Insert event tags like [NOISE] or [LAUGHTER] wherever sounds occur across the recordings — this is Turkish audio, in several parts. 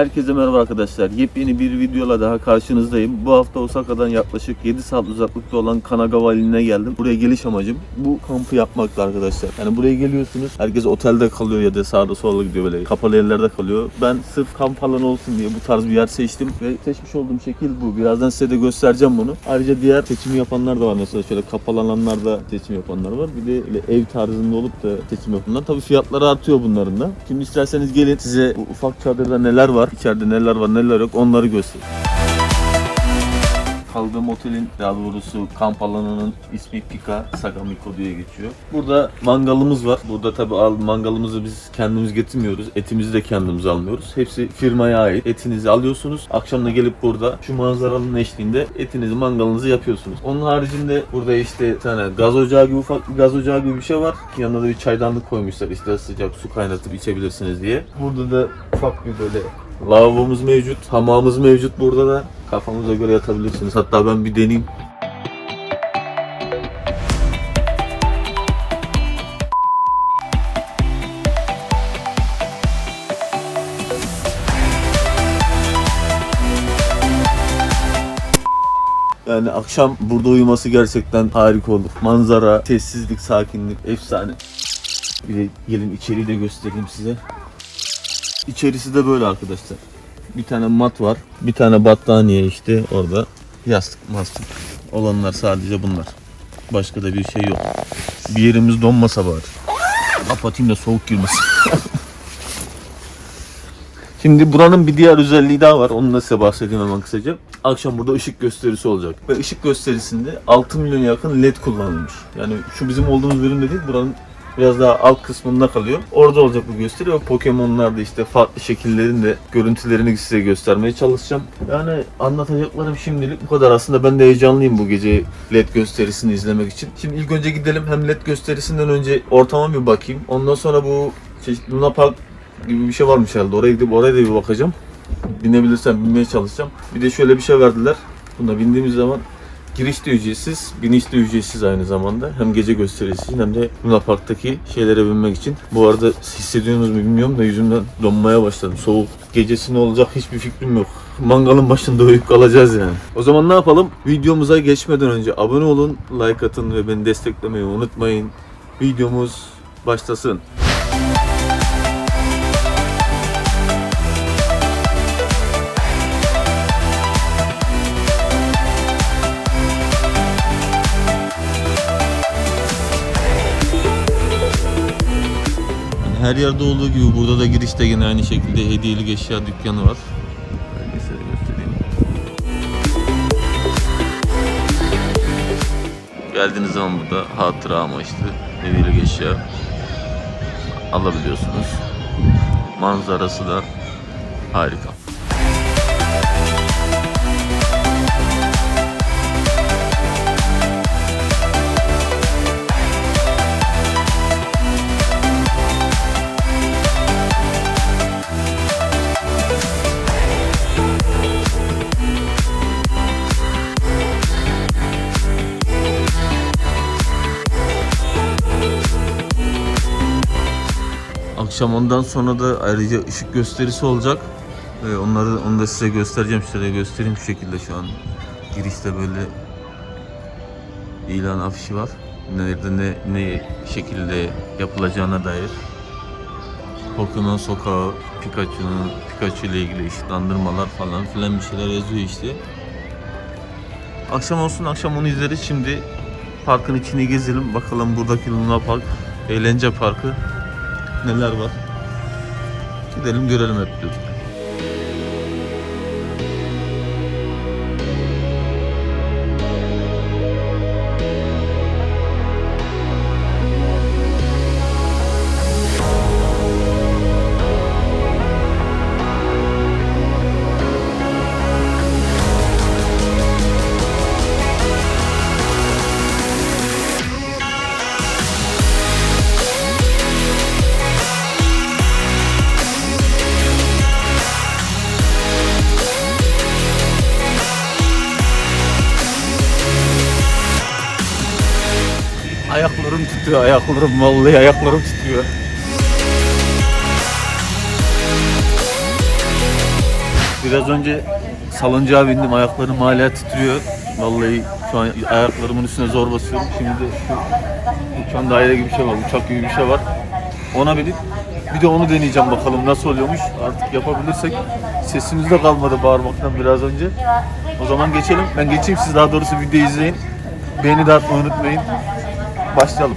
Herkese merhaba arkadaşlar. Yepyeni bir videola daha karşınızdayım. Bu hafta Osaka'dan yaklaşık 7 saat uzaklıkta olan Kanagawa iline geldim. Buraya geliş amacım bu kampı yapmaktı arkadaşlar. Yani buraya geliyorsunuz. Herkes otelde kalıyor ya da sağda solda gidiyor böyle kapalı yerlerde kalıyor. Ben sırf kamp alanı olsun diye bu tarz bir yer seçtim ve seçmiş olduğum şekil bu. Birazdan size de göstereceğim bunu. Ayrıca diğer seçimi yapanlar da var. Mesela şöyle kapalı alanlarda seçim yapanlar var. Bir de ev tarzında olup da seçim yapanlar. Tabii fiyatları artıyor bunların da. Şimdi isterseniz gelin size bu ufak çadırda neler var, içeride neler var neler yok onları göstereyim. Kaldığım otelin daha doğrusu kamp alanının ismi Pika Sagamiko diye geçiyor. Burada mangalımız var. Burada tabi al mangalımızı biz kendimiz getirmiyoruz. Etimizi de kendimiz almıyoruz. Hepsi firmaya ait. Etinizi alıyorsunuz. Akşam da gelip burada şu manzaranın eşliğinde etinizi mangalınızı yapıyorsunuz. Onun haricinde burada işte bir tane gaz ocağı gibi ufak bir gaz ocağı gibi bir şey var. Yanına da bir çaydanlık koymuşlar. İşte sıcak su kaynatıp içebilirsiniz diye. Burada da ufak bir böyle Lavabomuz mevcut, hamamımız mevcut burada da. Kafanıza göre yatabilirsiniz. Hatta ben bir deneyeyim. Yani akşam burada uyuması gerçekten harika olur. Manzara, sessizlik, sakinlik, efsane. Bir de gelin içeriği de göstereyim size. İçerisi de böyle arkadaşlar. Bir tane mat var. Bir tane battaniye işte orada. Yastık mastık olanlar sadece bunlar. Başka da bir şey yok. Bir yerimiz donmasa bari. Kapatayım da soğuk girmesin. [LAUGHS] Şimdi buranın bir diğer özelliği daha var. Onu da size bahsedeyim hemen kısaca. Akşam burada ışık gösterisi olacak. Ve ışık gösterisinde 6 milyon yakın led kullanılmış. Yani şu bizim olduğumuz bölümde değil, buranın biraz daha alt kısmında kalıyor. Orada olacak bu gösteri ve Pokemon'lar da işte farklı şekillerin de görüntülerini size göstermeye çalışacağım. Yani anlatacaklarım şimdilik bu kadar. Aslında ben de heyecanlıyım bu gece LED gösterisini izlemek için. Şimdi ilk önce gidelim hem LED gösterisinden önce ortama bir bakayım. Ondan sonra bu çeşitli Luna Park gibi bir şey varmış herhalde. Oraya gidip oraya da bir bakacağım. Binebilirsem binmeye çalışacağım. Bir de şöyle bir şey verdiler. Buna bindiğimiz zaman Giriş de ücretsiz, biniş de ücretsiz aynı zamanda. Hem gece gösterisi için hem de Luna Park'taki şeylere binmek için. Bu arada hissediyorsunuz mu bilmiyorum da yüzümden donmaya başladım. Soğuk gecesi ne olacak hiçbir fikrim yok. Mangalın başında uyuyup kalacağız yani. O zaman ne yapalım? Videomuza geçmeden önce abone olun, like atın ve beni desteklemeyi unutmayın. Videomuz başlasın. Her yerde olduğu gibi burada da girişte yine aynı şekilde hediyelik eşya dükkanı var. Böyle size göstereyim. Geldiğiniz zaman burada hatıra amaçlı hediyelik eşya alabiliyorsunuz. Manzarası da harika. Akşam ondan sonra da ayrıca ışık gösterisi olacak. Ve onları onu da size göstereceğim. Şöyle göstereyim şu şekilde şu an. Girişte böyle ilan afişi var. Nerede ne, ne şekilde yapılacağına dair. Pokemon sokağı, Pikachu'nun Pikachu ile ilgili ışıklandırmalar falan filan bir şeyler yazıyor işte. Akşam olsun akşam onu izleriz. Şimdi parkın içini gezelim. Bakalım buradaki Luna Park, eğlence parkı neler var. Gidelim görelim hep birlikte. Tutuyor, ayaklarım vallahi ayaklarım tutuyor. Biraz önce salıncağa bindim. Ayaklarım hala titriyor. Vallahi şu an ayaklarımın üstüne zor basıyorum. Şimdi de şu uçan daire gibi bir şey var. Uçak gibi bir şey var. Ona binip bir de onu deneyeceğim bakalım nasıl oluyormuş. Artık yapabilirsek sesimiz de kalmadı bağırmaktan biraz önce. O zaman geçelim. Ben geçeyim siz daha doğrusu videoyu izleyin. Beğeni de atmayı unutmayın. Başlayalım.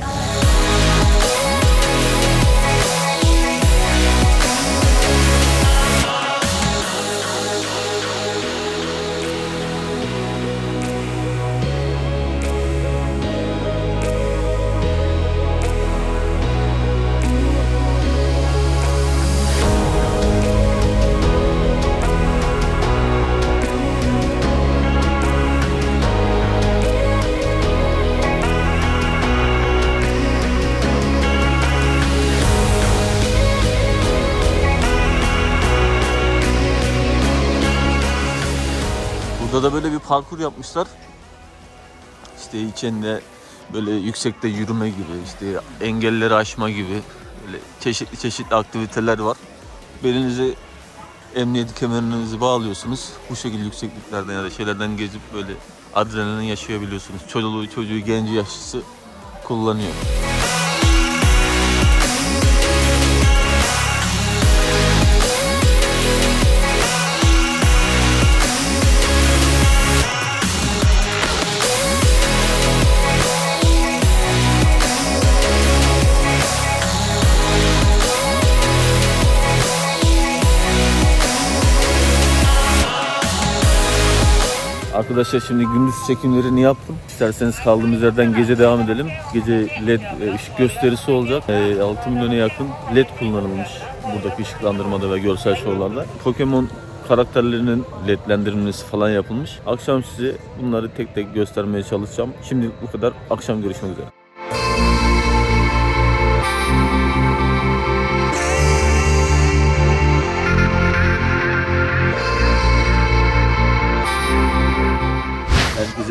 Burada da böyle bir parkur yapmışlar. İşte içinde böyle yüksekte yürüme gibi, işte engelleri aşma gibi böyle çeşitli çeşitli aktiviteler var. Belinize emniyet kemerinizi bağlıyorsunuz. Bu şekilde yüksekliklerden ya da şeylerden gezip böyle adrenalin yaşayabiliyorsunuz. Çoluğu, çocuğu, genci, yaşlısı kullanıyor. Arkadaşlar şimdi gündüz çekimlerini yaptım. İsterseniz kaldığımız yerden gece devam edelim. Gece led e, ışık gösterisi olacak. E, 6 milyona yakın led kullanılmış buradaki ışıklandırmada ve görsel şovlarda. Pokemon karakterlerinin ledlendirilmesi falan yapılmış. Akşam size bunları tek tek göstermeye çalışacağım. Şimdi bu kadar. Akşam görüşmek üzere.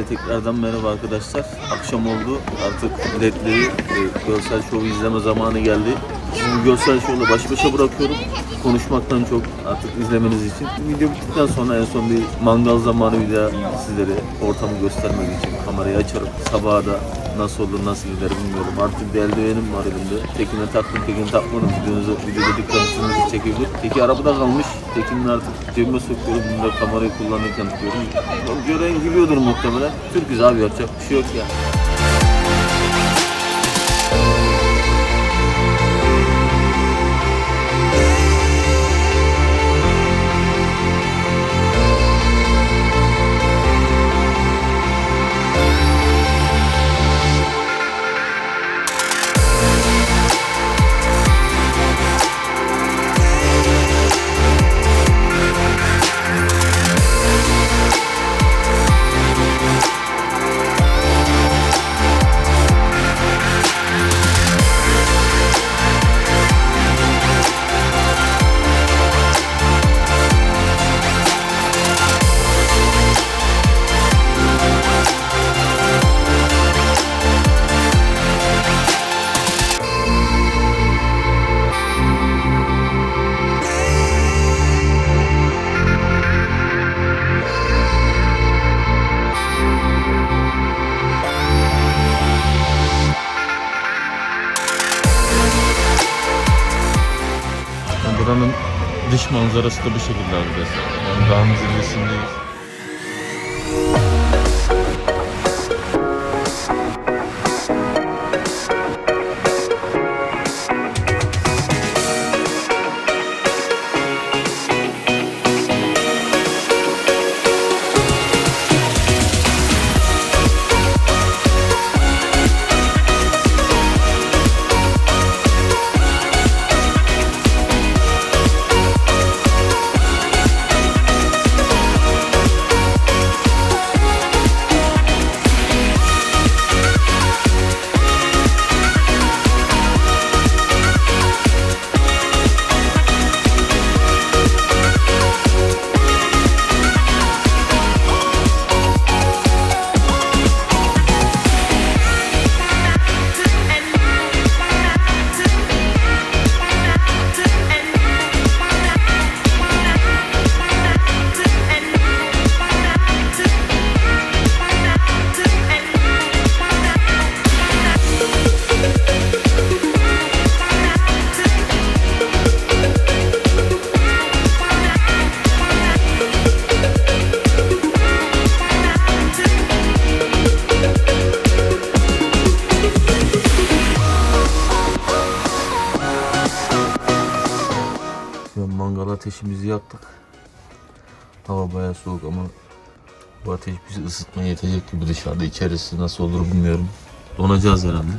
Herkese tekrardan merhaba arkadaşlar. Akşam oldu. Artık ledleri, e, görsel şovu izleme zamanı geldi. Sizi görsel şovla baş başa bırakıyorum. Konuşmaktan çok artık izlemeniz için. Video bittikten sonra en son bir mangal zamanı bir daha sizlere ortamı göstermek için kamerayı açarım. Sabaha da nasıl olur nasıl gider bilmiyorum. Artık bir eldivenim var elimde. Tekine taktım, tekini takmadım. Videonuzu, videoda dikkatinizi çekebilir. Teki arabada kalmış. Tekini artık cebime sokuyorum. Bunu da kamerayı kullanırken tutuyorum. Gören gülüyordur muhtemelen. Türküz abi yapacak bir şey yok ya. Buranın dış manzarası da bu şekilde arkadaşlar. Yani dağın zirvesindeyiz. Ateşimizi yaktık. Hava bayağı soğuk ama bu ateş bizi ısıtmaya yetecek gibi dışarıda. içerisi nasıl olur bilmiyorum. Donacağız herhalde.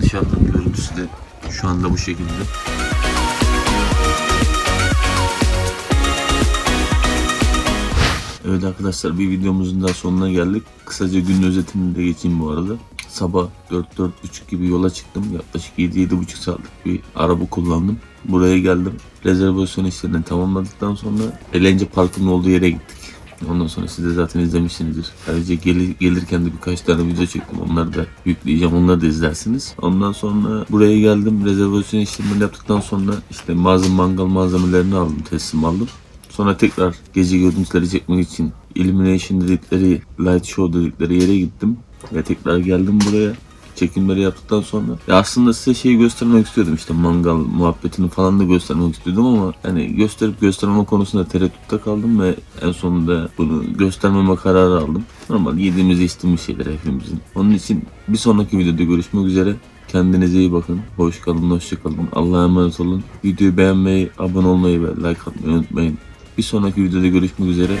Dışarıdan görüntüsü de şu anda bu şekilde. Evet arkadaşlar bir videomuzun daha sonuna geldik. Kısaca günün özetini de geçeyim bu arada. Sabah 4-4.30 gibi yola çıktım. Yaklaşık 7-7.5 saatlik bir araba kullandım. Buraya geldim. Rezervasyon işlerini tamamladıktan sonra Eğlence Parkı'nın olduğu yere gittik. Ondan sonra siz de zaten izlemişsinizdir. Ayrıca gel- gelirken de birkaç tane video çektim. Onları da yükleyeceğim. Onları da izlersiniz. Ondan sonra buraya geldim. Rezervasyon işlemini yaptıktan sonra işte malzeme mangal malzemelerini aldım. Teslim aldım. Sonra tekrar gece görüntüleri çekmek için Illumination dedikleri, Light Show dedikleri yere gittim. Ve tekrar geldim buraya. Çekimleri yaptıktan sonra. Ya aslında size şeyi göstermek istiyordum işte mangal muhabbetini falan da göstermek istiyordum ama hani gösterip göstermeme konusunda tereddütte kaldım ve en sonunda bunu göstermeme kararı aldım. Normal yediğimiz içtiğimiz şeyler hepimizin. Onun için bir sonraki videoda görüşmek üzere. Kendinize iyi bakın. Hoş kalın, hoşça kalın. Allah'a emanet olun. Videoyu beğenmeyi, abone olmayı ve like atmayı unutmayın. Bir sonraki videoda görüşmek üzere.